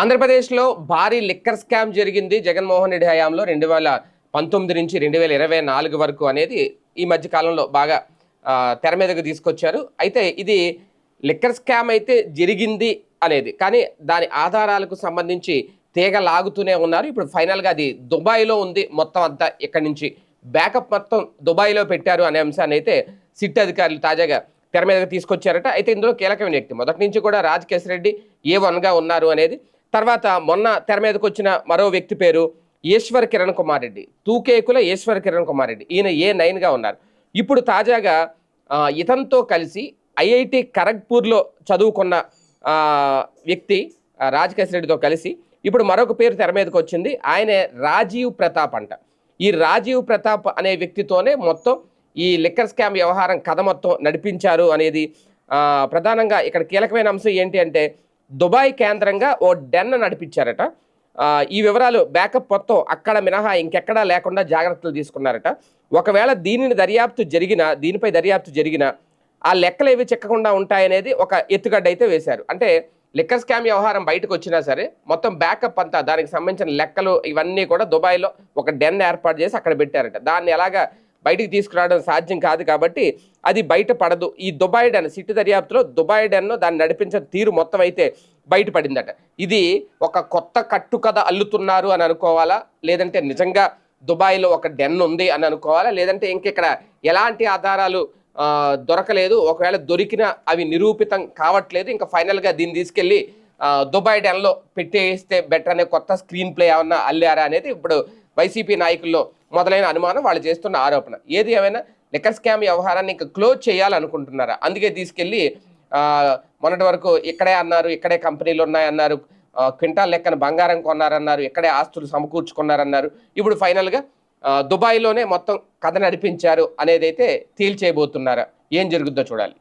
ఆంధ్రప్రదేశ్లో భారీ liquor scam జరిగింది జగన్మోహన్ రెడ్డి హయాంలో రెండు వేల పంతొమ్మిది నుంచి రెండు వేల ఇరవై నాలుగు వరకు అనేది ఈ మధ్య కాలంలో బాగా తెర మీదకు తీసుకొచ్చారు. అయితే ఇది లిక్కర్ స్కామ్ అయితే జరిగింది అనేది కానీ దాని ఆధారాలకు సంబంధించి తీగ లాగుతూనే ఉన్నారు. ఇప్పుడు ఫైనల్గా అది దుబాయ్లో ఉంది. మొత్తం అంతా ఇక్కడి నుంచి బ్యాకప్ మొత్తం దుబాయ్లో పెట్టారు అనే అంశాన్ని అయితే సిట్ అధికారులు తాజాగా తెర మీదకి తీసుకొచ్చారట. అయితే ఇందులో కీలకమైన వ్యక్తి మొదటి నుంచి కూడా రాజకేశ్వర రెడ్డి ఏ వన్గా ఉన్నారు అనేది తర్వాత మొన్న తెర మీదకి వచ్చిన మరో వ్యక్తి పేరు ఈశ్వర్ కిరణ్ కుమార్ రెడ్డి. తూకేకుల ఈశ్వర్ కిరణ్ కుమార్ రెడ్డి. ఈయన ఏ నైన్గా ఉన్నారు. ఇప్పుడు తాజాగా ఇతనితో కలిసి ఐఐటి ఖరగ్పూర్లో చదువుకున్న వ్యక్తి రాజకేశ్ రెడ్డితో కలిసి ఇప్పుడు మరొక పేరు తెర మీదకి వచ్చింది. ఆయనే రాజీవ్ ప్రతాప్ అంట. ఈ రాజీవ్ ప్రతాప్ అనే వ్యక్తితోనే మొత్తం ఈ లిక్కర్ స్కామ్ వ్యవహారం కథ మొత్తం నడిపించారు అనేది ప్రధానంగా ఇక్కడ కీలకమైన అంశం ఏంటి అంటే దుబాయ్ కేంద్రంగా ఓ డెన్ నడిపించారట. ఈ వివరాలు బ్యాకప్ మొత్తం అక్కడ మినహా ఇంకెక్కడా లేకుండా జాగ్రత్తలు తీసుకున్నారట. ఒకవేళ దీనిని దర్యాప్తు జరిగిన దీనిపై దర్యాప్తు జరిగిన ఆ లెక్కలు ఏవి చిక్కకుండా ఉంటాయనేది ఒక ఎత్తుగడ్డ అయితే వేశారు. అంటే లిక్కర్ స్కామ్ వ్యవహారం బయటకు వచ్చినా సరే మొత్తం బ్యాకప్ అంతా దానికి సంబంధించిన లెక్కలు ఇవన్నీ కూడా దుబాయ్లో ఒక డెన్ ఏర్పాటు చేసి అక్కడ పెట్టారట. దాన్ని ఎలాగా బయటికి తీసుకురావడం సాధ్యం కాదు కాబట్టి అది బయట పడదు ఈ దుబాయ్ డెన్ సిటీ దర్యాప్తులో దుబాయ్ డెన్ దాన్ని నడిపించిన తీరు మొత్తం అయితే బయటపడిందట. ఇది ఒక కొత్త కట్టుకథ అల్లుతున్నారు అని అనుకోవాలా? లేదంటే నిజంగా దుబాయ్లో ఒక డెన్ ఉంది అని అనుకోవాలా? లేదంటే ఇంకెక్కడ ఎలాంటి ఆధారాలు దొరకలేదు. ఒకవేళ దొరికిన అవి నిరూపితం కావట్లేదు. ఇంకా ఫైనల్గా దీన్ని తీసుకెళ్ళి దుబాయ్ డెన్లో పెట్టేస్తే బెటర్ అనే కొత్త స్క్రీన్ ప్లే ఏమన్నా అల్లారా అనేది ఇప్పుడు వైసీపీ నాయకుల్లో మొదలైన అనుమానం వాళ్ళు చేస్తున్న ఆరోపణ. ఏది ఏమైనా లిక్కర్ స్కామ్ వ్యవహారాన్ని ఇంకా క్లోజ్ చేయాలనుకుంటున్నారా? అందుకే తీసుకెళ్ళి మొన్నటి వరకు ఇక్కడే అన్నారు ఇక్కడే కంపెనీలు ఉన్నాయన్నారు క్వింటాల్ లెక్కన బంగారం కొన్నారన్నారు ఇక్కడే ఆస్తులు సమకూర్చుకున్నారన్నారు. ఇప్పుడు ఫైనల్గా దుబాయ్లోనే మొత్తం కథ నడిపించారు అనేది అయితే తేల్చేయబోతున్నారా? ఏం జరుగుద్దో చూడాలి.